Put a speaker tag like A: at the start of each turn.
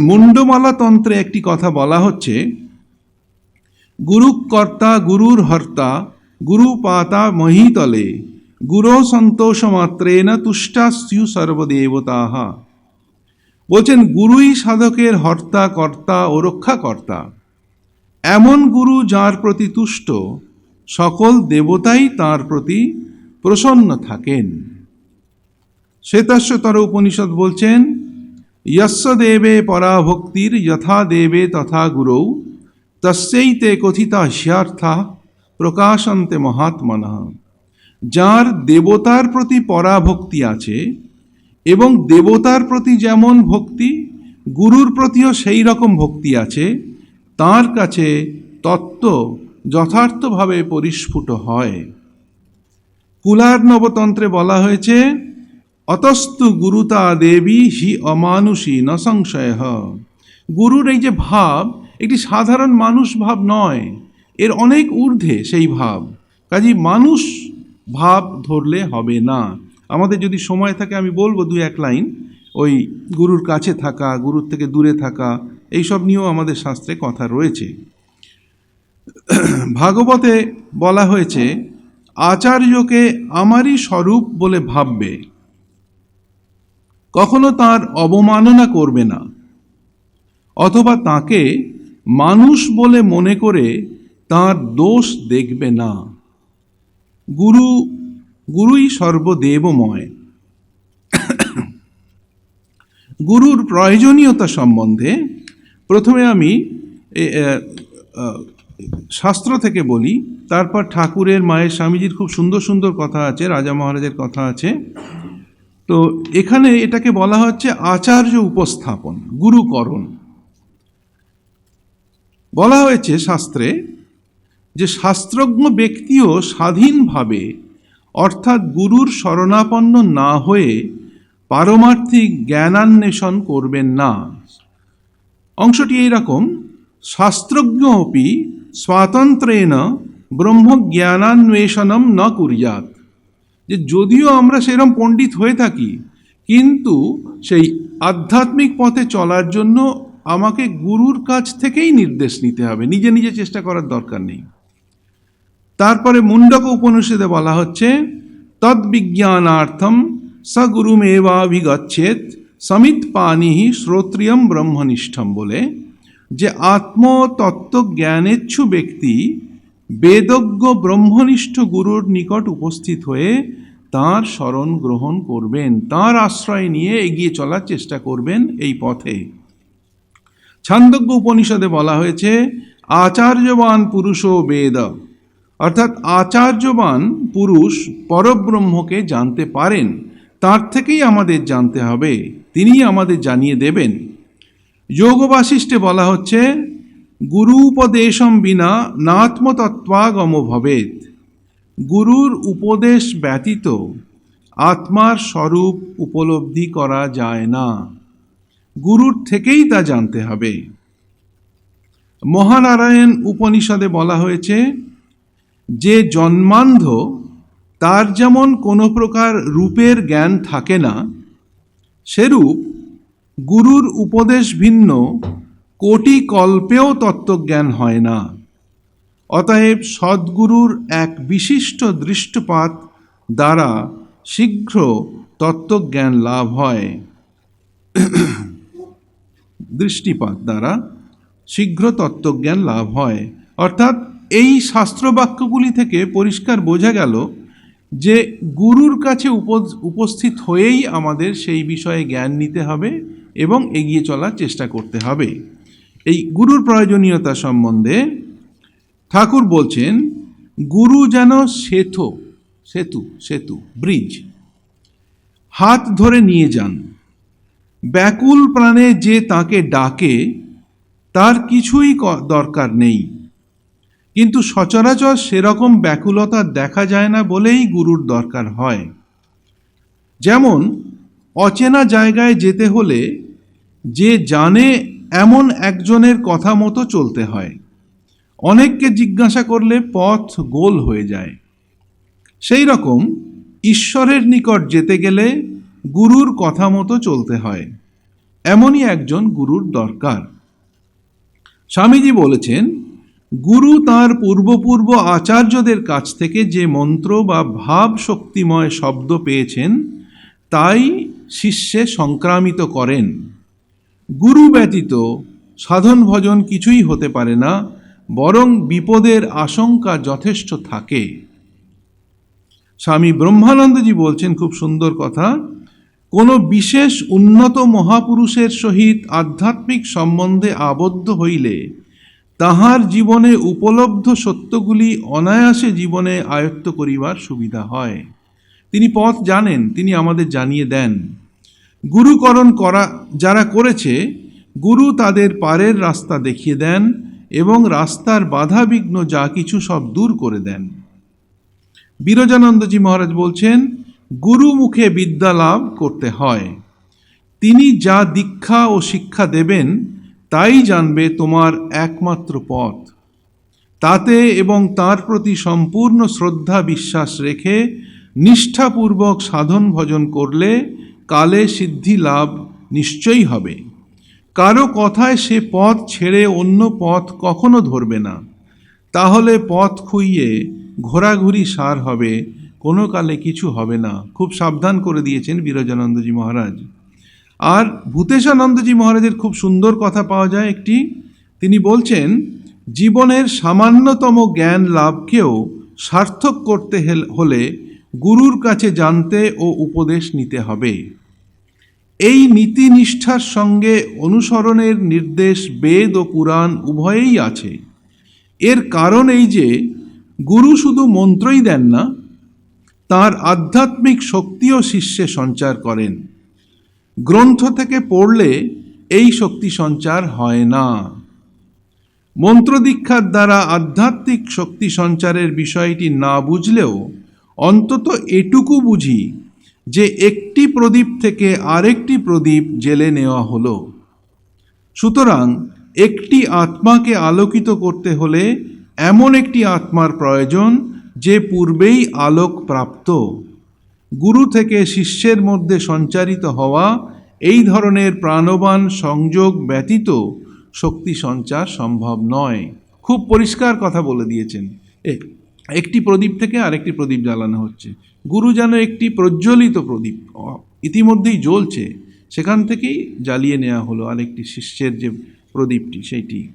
A: মুন্ডমালা তন্ত্রে একটি কথা বলা হচ্ছে গুরু কর্তা গুরুর হর্তা গুরু পাতা মহিতলে, গুরু সন্তোষ মাত্রেন তুষ্টাস্যু সর্বদেবতাহা। বলছেন, গুরুই সাধকের হর্তা, কর্তা ও রক্ষাকর্তা। এমন গুরু যার প্রতি তুষ্ট, সকল দেবতাই তার প্রতি প্রসন্ন থাকেন। শ্বেতাশ্বতর উপনিষদ বলছেন যস্য দেবে পরাভক্তির যথা দেবে তথা গুরৌ তস্যৈতে কথিতা হ্যার্থা প্রকাশন্তে মহাত্মনঃ যার দেবতার প্রতি পরাভক্তি আছে এবং দেবতার প্রতি যেমন ভক্তি, গুরুর প্রতিও সেই রকম ভক্তি আছে, তার কাছে তত্ত্ব যথার্থভাবে পরিস্ফুট হয়। কুলার নবতন্ত্রে বলা হয়েছে অতস্তু গুরুতা দেবী হি অমানুষী ন সংশয়। গুরুর এই যে ভাব, একটি সাধারণ মানুষ ভাব নয়, এর অনেক ঊর্ধ্বে সেই ভাব। কাজী মানুষ ভাব ধরলে হবে না। আমাদের যদি সময় থাকে, আমি বলব দু এক লাইন, ওই গুরুর কাছে থাকা, গুরুর থেকে দূরে থাকা এইসব নিয়েও আমাদের শাস্ত্রে কথা রয়েছে। ভাগবতে বলা হয়েছে, আচার্যকে আমারই স্বরূপ বলে ভাববে কখনো তার অবমাননা করবে না। অথবা তাকে মানুষ বলে মনে করে তার দোষ দেখবে না। গুরু, গুরুই সর্বদেবময়। গুরুর প্রয়োজনীয়তা সম্বন্ধে প্রথমে আমি শাস্ত্র থেকে বলি, তারপর ঠাকুরের, মায়ের, স্বামীজির খুব সুন্দর সুন্দর কথা আছে, রাজা মহারাজের কথা আছে। তো এখানে এটাকে বলা হচ্ছে আচার্য উপস্থাপন, গুরুকরণ। বলা হয়েছে শাস্ত্রে যে শাস্ত্রজ্ঞ ব্যক্তিও স্বাধীনভাবে, অর্থাৎ গুরুর শরণাপন্ন না হয়ে পারমার্থিক জ্ঞানান্বেষণ করবেন না। অংশটি এইরকম, শাস্ত্রজ্ঞ অপি স্বাতন্ত্রেণ ব্রহ্মজ্ঞানান্বেষণম ন কুর্যাত যে যদিও আমরা সেরকম পণ্ডিত হয়ে থাকি, কিন্তু সেই আধ্যাত্মিক পথে চলার জন্য আমাকে গুরুর কাছ থেকেই নির্দেশ নিতে হবে। নিজে নিজে চেষ্টা করার দরকার নেই। তারপরে মুন্ডক উপনিষদে বলা হচ্ছে তদ্বিজ্ঞানার্থম স গুরুমেবাভিগচ্ছেদ সমিত পানি শ্রোত্রিয়ম ব্রহ্মনিষ্ঠম বলে যে আত্মতত্ত্ব জ্ঞানেচ্ছু ব্যক্তি বেদজ্ঞ ব্রহ্মনিষ্ঠ গুরুর নিকট উপস্থিত হয়ে তার স্মরণ গ্রহণ করবেন, তার আশ্রয় নিয়ে এগিয়ে চলার চেষ্টা করবেন এই পথে। ছান্দজ্ঞ উপনিষদে বলা হয়েছে, আচার্যবান পুরুষ ও বেদ। অর্থাৎ আচার্যবান পুরুষ পরব্রহ্মকে জানতে পারেন, তার থেকেই আমাদের জানতে হবে, তিনিই আমাদের জানিয়ে দেবেন। যোগ বাশিষ্ঠে বলা হচ্ছে গুরু উপদেশম বিনা নাত্মতত্ত্বাগম ভবেত গুরুর উপদেশ ব্যতীত আত্মার স্বরূপ উপলব্ধি করা যায় না গুরুর থেকেই তা জানতে হবে মহানারায়ণ উপনিষদে বলা হয়েছে যে জন্মান্ধ তার যেমন কোনো প্রকার রূপের জ্ঞান থাকে না সেরূপ গুরুর উপদেশ ভিন্ন কোটি কল্পেও তত্ত্বজ্ঞান হয় না। অতএব সদ্গুরুর এক বিশিষ্ট দৃষ্টপাত দ্বারা শীঘ্র তত্ত্বজ্ঞান লাভ হয়। দৃষ্টিপাত দ্বারা শীঘ্র তত্ত্বজ্ঞান লাভ হয়। অর্থাৎ এই শাস্ত্রবাক্যগুলি থেকে পরিষ্কার বোঝা গেল যে গুরুর কাছে উপ- উপস্থিত হয়েই আমাদের সেই বিষয়ে জ্ঞান নিতে হবে এবং এগিয়ে চলার চেষ্টা করতে হবে। এই গুরুর প্রয়োজনীয়তা সম্বন্ধে ঠাকুর বলছেন, গুরু যেন সেতু সেতু সেতু, ব্রিজ, হাত ধরে নিয়ে যান। ব্যাকুল প্রাণে যে তাকে ডাকে, তার কিছুই দরকার নেই। কিন্তু সচরাচর সেরকম ব্যাকুলতা দেখা যায় না বলেই গুরুর দরকার হয়। যেমন, অচেনা জায়গায় যেতে হলে যে জানে এমন একজনের কথা মতো চলতে হয়। অনেককে জিজ্ঞাসা করলে পথ গোল হয়ে যায়। সেই রকম ঈশ্বরের নিকট যেতে গেলে গুরুর কথা মতো চলতে হয়। এমনই একজন গুরুর দরকার। স্বামীজি বলেছেন, গুরু তার পূর্বপূর্ব আচার্যদের কাছ থেকে যে মন্ত্র বা ভাব শক্তিময় শব্দ পেয়েছেন, তাই শিষ্যে সংক্রামিত করেন। গুরু ব্যতীত সাধন ভজন কিছুই হতে পারে না, বরং বিপদের আশঙ্কা যথেষ্ট থাকে। স্বামী ব্রহ্মানন্দজি বলছেন খুব সুন্দর কথা, কোনো বিশেষ উন্নত মহাপুরুষের সহিত আধ্যাত্মিক সম্বন্ধে আবদ্ধ হইলে তাহার জীবনে উপলব্ধ সত্যগুলি অনায়াসে জীবনে আয়ত্ত করিবার সুবিধা হয়। তিনি পথ জানেন, তিনি আমাদের জানিয়ে দেন। গুরুকরণ করা, যারা করেছে, গুরু তাদের পারের রাস্তা দেখিয়ে দেন এবং রাস্তার বাধা বিঘ্ন যা কিছু সব দূর করে দেন। বিরজানন্দজি মহারাজ বলছেন, গুরু মুখে বিদ্যা লাভ করতে হয়। তিনি যা দীক্ষা ও শিক্ষা দেবেন, তাই জানবে তোমার একমাত্র পথ। তাতে এবং তার প্রতি সম্পূর্ণ শ্রদ্ধা, বিশ্বাস রেখে নিষ্ঠাপূর্বক সাধন ভজন করলে কালে সিদ্ধি লাভ নিশ্চয়ই হবে। কারও কথায় সে পথ ছেড়ে অন্য পথ কখনো ধরবে না। তাহলে পথ খুইয়ে ঘোরাঘুরি সার হবে, কোনো কালে কিছু হবে না। খুব সাবধান করে দিয়েছেন বিরজানন্দজি মহারাজ। আর ভূতেশানন্দজি মহারাজের খুব সুন্দর কথা পাওয়া যায় একটি। তিনি বলছেন, জীবনের সামান্যতম জ্ঞান লাভকেও সার্থক করতে হলে গুরুর কাছে জানতে ও উপদেশ নিতে হবে। এই নীতিনিষ্ঠার সঙ্গে অনুসরণের নির্দেশ বেদ ও পুরাণ উভয়েই আছে। এর কারণ এই যে, গুরু শুধু মন্ত্রই দেন না, তার আধ্যাত্মিক শক্তিও শিষ্যে সঞ্চার করেন। গ্রন্থ থেকে পড়লে এই শক্তি সঞ্চার হয় না। মন্ত্রদীক্ষার দ্বারা আধ্যাত্মিক শক্তি সঞ্চারের বিষয়টি না বুঝলেও অন্তত এটুকু বুঝি যে একটি প্রদীপ থেকে আরেকটি প্রদীপ জেলে নেওয়া হলো। সুতরাং একটি আত্মাকে আলোকিত করতে হলে এমন একটি আত্মার প্রয়োজন যে পূর্বেই আলোক প্রাপ্ত। গুরু থেকে শিষ্যের মধ্যে সঞ্চারিত হওয়া এই ধরনের প্রাণবান সংযোগ ব্যতীত শক্তি সঞ্চার সম্ভব নয়। খুব পরিষ্কার কথা বলে দিয়েছেন। এ- একটি প্রদীপ থেকে আরেকটি প্রদীপ জ্বালানো হচ্ছে। গুরু যেন একটি প্রজ্বলিত প্রদীপ ইতিমধ্যেই জ্বলছে। সেখান থেকেই জ্বালিয়ে নেওয়া হলো আরেকটি শিষ্যের যে প্রদীপটি, সেইটি।